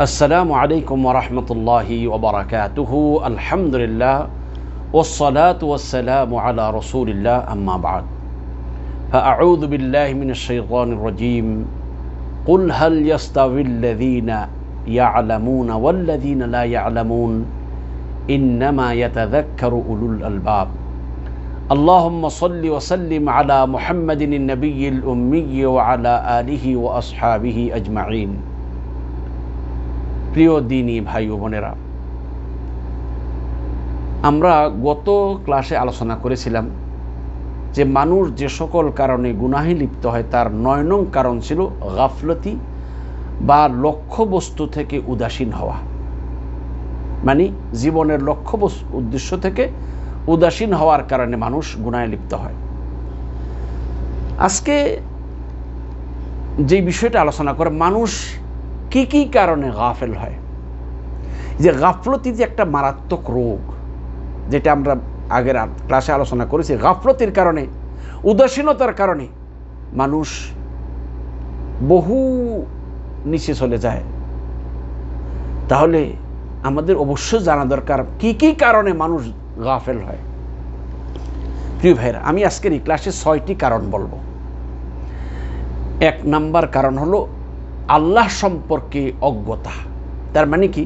السلام عليكم ورحمة الله وبركاته. الحمد لله والصلاة والسلام على رسول الله. أما بعد فأعوذ بالله من الشيطان الرجيم. قل هل يستوي الذين يعلمون والذين لا يعلمون؟ إنما يتذكر أولو الألباب. اللهم صل وسلم على محمد النبي الأمي وعلى آله وأصحابه أجمعين. প্রিয় দিনী ভাই ও বোনেরা, আমরা গত ক্লাসে আলোচনা করেছিলাম যে মানুষ যে সকল কারণে গুনাহে লিপ্ত হয়, তার নয় নং কারণ ছিল গাফলতি বা লক্ষ্যবস্তু থেকে উদাসীন হওয়া। মানে জীবনের লক্ষ্য উদ্দেশ্য থেকে উদাসীন হওয়ার কারণে মানুষ গুনায় লিপ্ত হয়। আজকে যে বিষয়টা আলোচনা করে মানুষ কি কি কারণে গাফেল হয়? যে গাফলতি যে একটা মারাত্মক রোগ, যেটা আমরা আগের ক্লাসে আলোচনা করেছি, গাফলতির কারণে, উদাসীনতার কারণে মানুষ বহু নিচে চলে যায়। তাহলে আমাদের অবশ্যই জানা দরকার কি কি কারণে মানুষ গাফেল হয়। প্রিয় ভাইরা আমি আজকের এই ক্লাসে ছয়টি কারণ বলব। এক নাম্বার কারণ হলো আল্লাহ সম্পর্কে অজ্ঞতা। তার মানে কি?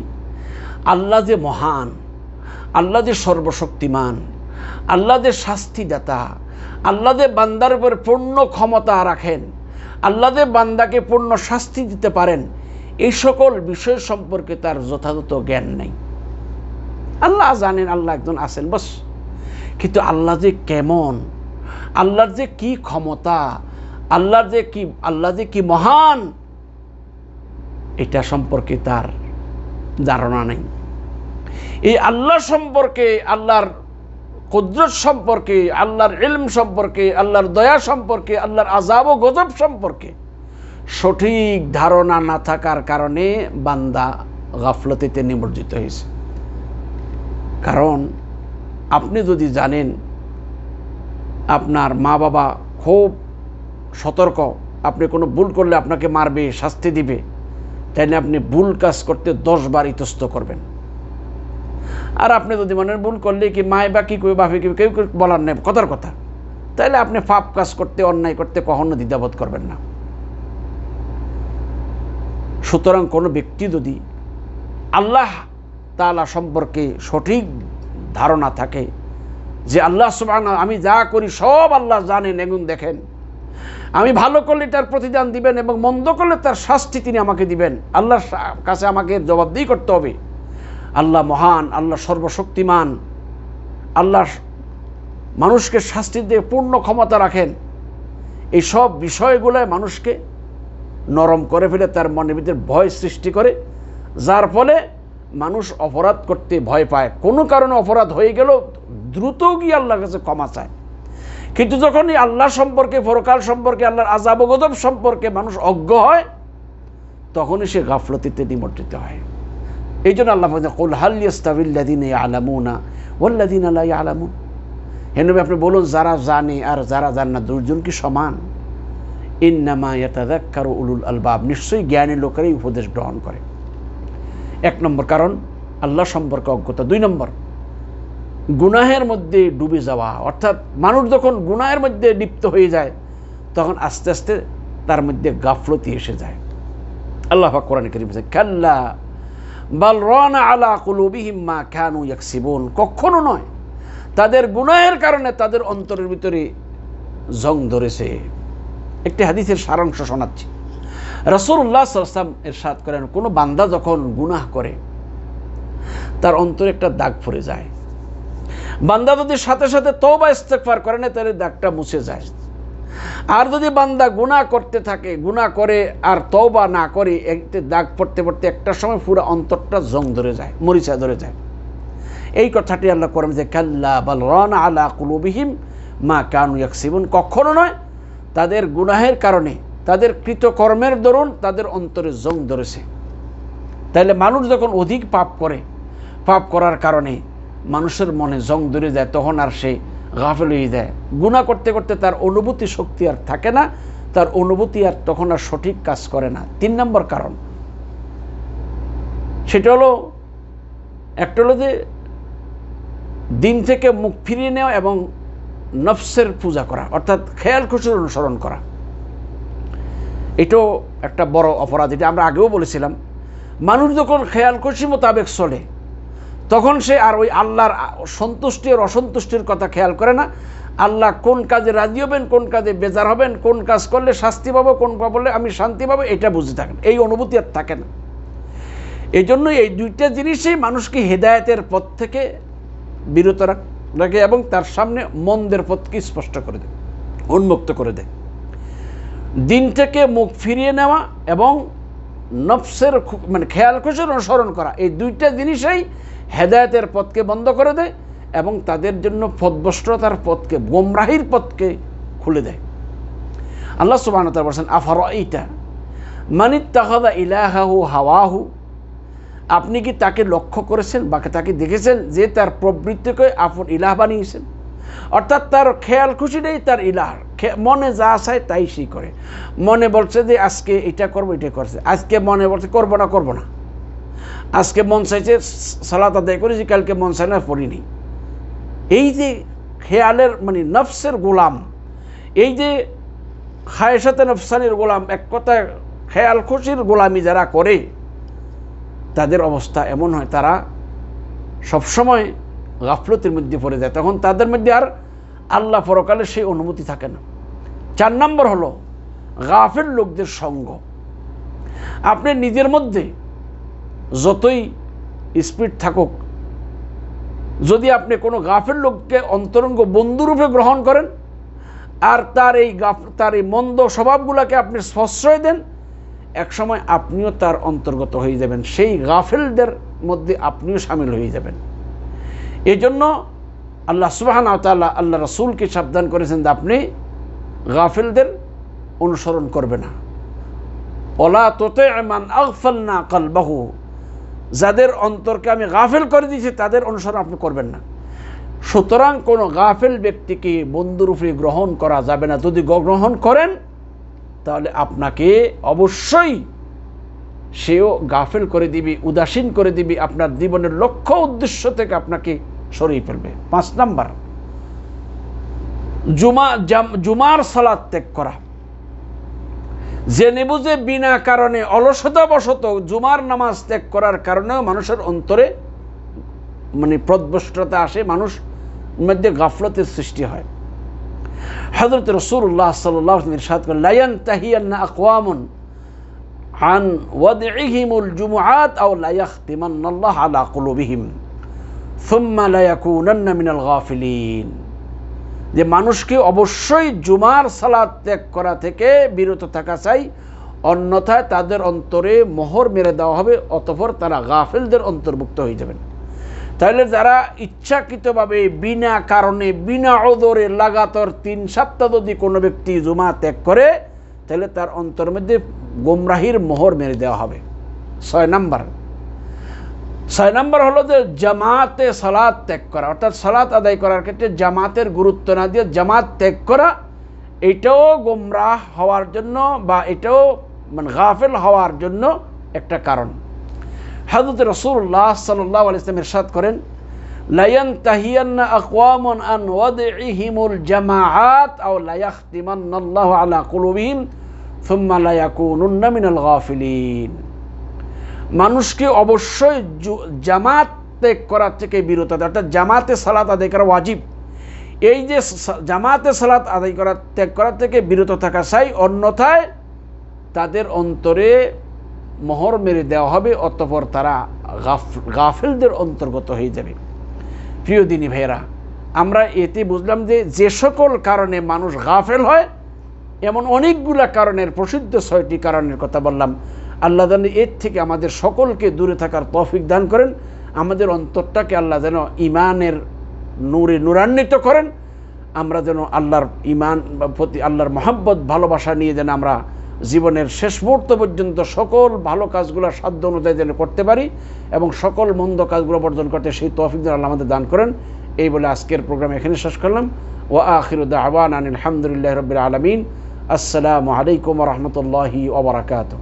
আল্লাহ যে মহান, আল্লাহ যে সর্বশক্তিমান, আল্লাহ যে শাস্তিদাতা, আল্লাহ যে বান্দার উপর পূর্ণ ক্ষমতা রাখেন, আল্লাহ যে বান্দাকে পূর্ণ শাস্তি দিতে পারেন, এই সকল বিষয় সম্পর্কে তার যথাযথ জ্ঞান নেই। আল্লাহ জানেন, আল্লাহ একজন আছেন, বস। কিন্তু আল্লাহ যে কেমন, আল্লাহর যে কি ক্ষমতা, আল্লাহর যে কি আল্লাহ যে কি মহান এটা সম্পর্কে তার ধারণা নেই। এই আল্লাহ সম্পর্কে, আল্লাহর কুদরত সম্পর্কে, আল্লাহর ইলম সম্পর্কে, আল্লাহর দয়া সম্পর্কে, আল্লাহর আজাব ও গজব সম্পর্কে সঠিক ধারণা না থাকার কারণে বান্দা গাফলতিতে নিমজ্জিত হয়েছে। কারণ আপনি যদি জানেন, আপনার মা বাবা খুব সতর্ক, আপনি কোনো ভুল করলে আপনাকে মারবে, শাস্তি দিবে তাইলে আপনি ভুল কাজ করতে দশবার ইতস্ত করবেন। আর আপনি যদি মনে ভুল করলে কি মায় বা কী কেউ বাপে কেউ কেউ বলার নেই, কথার কথা। তাইলে আপনি পাপ কাজ করতে, অন্যায় করতে কখনো দ্বিধাবোধ করবেন না। সুতরাং কোনো ব্যক্তি যদি আল্লাহ তালা সম্পর্কে সঠিক ধারণা থাকে যে আল্লাহ সুবাহ আমি যা করি সব আল্লাহ জানেন এগুন দেখেন আমি ভালো করলে তার প্রতিদান দিবেন এবং মন্দ করলে তার শাস্তি তিনি আমাকে দিবেন। আল্লাহর কাছে আমাকে জবাবদিহি করতে হবে। আল্লাহ মহান, আল্লাহ সর্বশক্তিমান। আল্লাহ মানুষকে শাস্তি দিয়ে পূর্ণ ক্ষমতা রাখেন। এই সব বিষয়গুলোয় মানুষকে নরম করে ফেলে, তার মনের ভিতরে ভয় সৃষ্টি করে। যার ফলে মানুষ অপরাধ করতে ভয় পায়। কোনো কারণে অপরাধ হয়ে গেল দ্রুত গিয়ে আল্লাহর কাছে ক্ষমা চায়। কিন্তু যখন এই আল্লাহ সম্পর্কে ফরকাল সম্পর্কে, আল্লাহর আজাব গজব সম্পর্কে মানুষ অজ্ঞ হয়, তখনই সে গাফলতিতে নিমজ্জিত হয়। এই জন্য আল্লাহ কুল হালিয়াস্তাবিল্লাদিন আলামুনা ওল্লাদিন আল্লাহ আলামুন হেনবে আপনি বলুন, যারা জানে আর যারা জান না দুজন কি সমান? ইন্নামা ইয়াতাদাক্কারু উলুল আলবাব। নিশ্চয়ই জ্ঞানী লোকেরাই উপদেশ গ্রহণ করে। এক নম্বর কারণ, আল্লাহ সম্পর্কে অজ্ঞতা। দুই নম্বর গুনাহের মধ্যে ডুবে যাওয়া, অর্থাৎ মানুষ যখন গুনাহের মধ্যে লিপ্ত হয়ে যায়, তখন আস্তে আস্তে তার মধ্যে গাফলতি এসে যায়। আল্লাহ কোরআন করিম কাল্লা বাল রনা আলা কুলুবিহিম মা খানু ইয়াকসিবুন। কখনো নয়, তাদের গুনাহের কারণে তাদের অন্তরের ভিতরে জং ধরেছে। একটি হাদিসের সারাংশ শোনাচ্ছি। রসুল্লাহ সাল্লাম সাথ করেন, কোনো বান্দা যখন গুনাহ করে, তার অন্তরে একটা দাগ পড়ে যায়। বান্দা যদি সাথে সাথে তবা ইস্তেকফার করে না, তাহলে দাগটা মুছে যায়। আর যদি বান্দা গুণা করতে থাকে গুণা করে আর তওবা না করে, একটি দাগ পড়তে পড়তে একটা সময় পুরো অন্তরটা জং ধরে যায়, মরিচা ধরে যায়। এই কথাটি আল্লাহ করেন যে কাল্লা বাল রন আলা কুলুবিহিম মা কানু এক ইয়াকসিবুন। কখনো নয়, তাদের গুনাহের কারণে, তাদের কৃতকর্মের দরুন তাদের অন্তরে জং ধরেছে। তাহলে মানুষ যখন অধিক পাপ করে, পাপ করার কারণে মানুষের মনে জং ধরে যায়, তখন আর সে গাফেল হয়ে যায়। গুণা করতে করতে তার অনুভূতি শক্তি আর থাকে না, তার অনুভূতি আর তখন আর সঠিক কাজ করে না। তিন নম্বর কারণ। সেটা হলো, একটা হলো যে, দিন থেকে মুখ ফিরিয়ে নেওয়া এবং নফসের পূজা করা, অর্থাৎ খেয়াল খুশির অনুসরণ করা। এটাও একটা বড় অপরাধ। এটা আমরা আগেও বলেছিলাম। মানুষ যখন খেয়াল খুশি মোতাবেক চলে তখন সে আর ওই আল্লাহর সন্তুষ্টি আর অসন্তুষ্টির কথা খেয়াল করে না। আল্লাহ কোন কাজে রাজি হবেন, কোন কাজে বেজার হবেন, কোন কাজ করলে শাস্তি পাবো, কোন বললে আমি শান্তি পাবো, এটা বুঝে থাকেন। এই অনুভূতি আর থাকে না। এই জন্য এই দুইটা জিনিসই মানুষকে হেদায়েতের পথ থেকে বিরত রাখে এবং তার সামনে মন্দের পথকে স্পষ্ট করে দেয়, উন্মুক্ত করে দেয়। দিন থেকে মুখ ফিরিয়ে নেওয়া এবং নফসের মানে খেয়াল খুশির অনুসরণ করা, এই দুইটা জিনিসই হেদায়তের পথকে বন্ধ করে দেয় এবং তাদের জন্য পথভ্রষ্টতার পথকে, গোমরাহির পথকে খুলে দেয়। আল্লাহ সুবাহ বলছেন আফার এইটা মানিত তাহাদা ইলাহাহু হাওয়াহু? আপনি কি তাকে লক্ষ্য করেছেন বা তাকে দেখেছেন যে তার প্রবৃত্তিকে আপন ইলাহ বানিয়েছেন? অর্থাৎ তার খেয়াল খুশি নেই, তার ইলাহ। মনে যা চায় তাই সেই করে। মনে বলছে যে, আজকে এটা করব, এটা করছে। আজকে মনে বলছে, করব না করব না। আজকে মন চাইছে সালাত আদায় করেছি কালকে মন চাই না পড়িনি এই যে খেয়ালের মানে নফসের গোলাম, এই যে খায়সাতে নফসানির গোলাম, এক কথায় খেয়াল খুশির গোলামি যারা করে, তাদের অবস্থা এমন হয়, তারা সবসময় গাফলতির মধ্যে পড়ে যায়। তখন তাদের মধ্যে আর আল্লাহ পরকালে সেই অনুমতি থাকে না। চার নম্বর হলো গাফের লোকদের সঙ্গ। আপনি নিজের মধ্যে যতই স্পিড থাকুক, যদি আপনি কোনো গাফের লোককে অন্তরঙ্গ বন্ধুরূপে গ্রহণ করেন, আর তার এই গাফ, তার এই মন্দ স্বভাবগুলোকে আপনি প্রশ্রয় দেন, একসময় আপনিও তার অন্তর্গত হয়ে যাবেন। সেই গাফেলদের মধ্যে আপনিও সামিল হয়ে যাবেন। এই জন্য আল্লাহ সুবাহান তাল্লাহ আল্লাহ রসুলকে সাবধান করেছেন যে আপনি গাফেলদের অনুসরণ করবে না। ওলা তোতে মান আগফল না কালবাহু। যাদের অন্তরকে আমি গাফেল করে দিয়েছি, তাদের অনুসরণ আপনি করবেন না। সুতরাং কোনো গাফেল ব্যক্তিকে বন্ধুরূপে গ্রহণ করা যাবে না। যদি গ্রহণ করেন, তাহলে আপনাকে অবশ্যই সেও গাফেল করে দিবি, উদাসীন করে দিবি, আপনার জীবনের লক্ষ্য উদ্দেশ্য থেকে আপনাকে সরিয়ে ফেলবে। পাঁচ নাম্বার, জুমা জুমার সালাদ ত্যাগ করা। জেনে বুঝে বিনা কারণে অলসতাবশত জুমার নামাজ ত্যাগ করার কারণেও মানুষের অন্তরে মানে প্রদ্বষ্টতা আসে, মানুষ মধ্যে গাফলতের সৃষ্টি হয়। হজরত রসুল্লাহ সাল্লাহ ইরশাদ করেন লায়ান তাহিয়ান্না আকওয়ামুন আন ওয়াদইহিমুল জুমুআত আও লা ইয়াখতিমান্নাল্লাহ আলা কুলুবিহিম, সুম্মা লা ইয়াকুনান্না মিনাল গাফিলিন। যে মানুষকে অবশ্যই জুমার সালাদ ত্যাগ করা থেকে বিরত থাকা চাই, অন্যথায় তাদের অন্তরে মোহর মেরে দেওয়া হবে, অতপর তারা গাফেলদের অন্তর্ভুক্ত হয়ে যাবেন। তাহলে যারা ইচ্ছাকৃতভাবে, বিনা কারণে, বিনা ওদরে লাগাতার তিন সপ্তাহ যদি কোনো ব্যক্তি জুমা ত্যাগ করে, তাহলে তার অন্তর মধ্যে গোমরাহির মোহর মেরে দেওয়া হবে। ছয় নাম্বার। ছয় নম্বর হলো যে জামাতে সালাদ ত্যাগ করা। অর্থাৎ সালাত আদায় করার ক্ষেত্রে জামাতের গুরুত্ব না দিয়ে জামাত ত্যাগ করা, এটাও গোমরাহ হওয়ার জন্য বা এটাও মানে গাফেল হওয়ার জন্য একটা কারণ। হাজরত রসুল্লাহ সাল্লাহ আলিয়াম ইরশাদ করেন, লায়ান তাহিয়ান্না আকওয়ামন আন ওয়াদইহিমুল জামাআত আও লায়াখতিমান্নাল্লাহু আলা কুলুবিহিম থুম্মা লায়াকুনুন্না মিনাল গাফিলিন। মানুষকে অবশ্যই জামাত ত্যাগ করার থেকে বিরত অর্থাৎ জামাতে সালাত আদায় করা ওয়াজিব। এই যে জামাতে সালাত আদায় করা, ত্যাগ করার থেকে বিরত থাকা চাই। অন্যথায় তাদের অন্তরে মোহর মেরে দেওয়া হবে, অতপর তারা গাফেলদের অন্তর্গত হয়ে যাবে। প্রিয় দিনী ভাইয়েরা, আমরা এতে বুঝলাম যে যে সকল কারণে মানুষ গাফেল হয়, এমন অনেকগুলা কারণের, প্রসিদ্ধ ছয়টি কারণের কথা বললাম। আল্লাহ যেন এর থেকে আমাদের সকলকে দূরে থাকার তৌফিক দান করেন। আমাদের অন্তরটাকে আল্লাহ যেন ইমানের নূরে নূরান্বিত করেন। আমরা যেন আল্লাহর ইমান প্রতি আল্লাহর মহাব্বত, ভালোবাসা নিয়ে যেন আমরা জীবনের শেষ মুহূর্ত পর্যন্ত সকল ভালো কাজগুলো সাধ্য অনুযায়ী যেন করতে পারি এবং সকল মন্দ কাজগুলো বর্জন করতে সেই তৌফিক যেন আল্লাহ আমাদের দান করেন। এই বলে আজকের প্রোগ্রাম এখানে শেষ করলাম। ও আখিরুদ্দা আবান আলহামদুলিল্লাহ রবিল আলমিন। আসসালামু আলাইকুম রহমতুল্লাহি ওবরাকাতু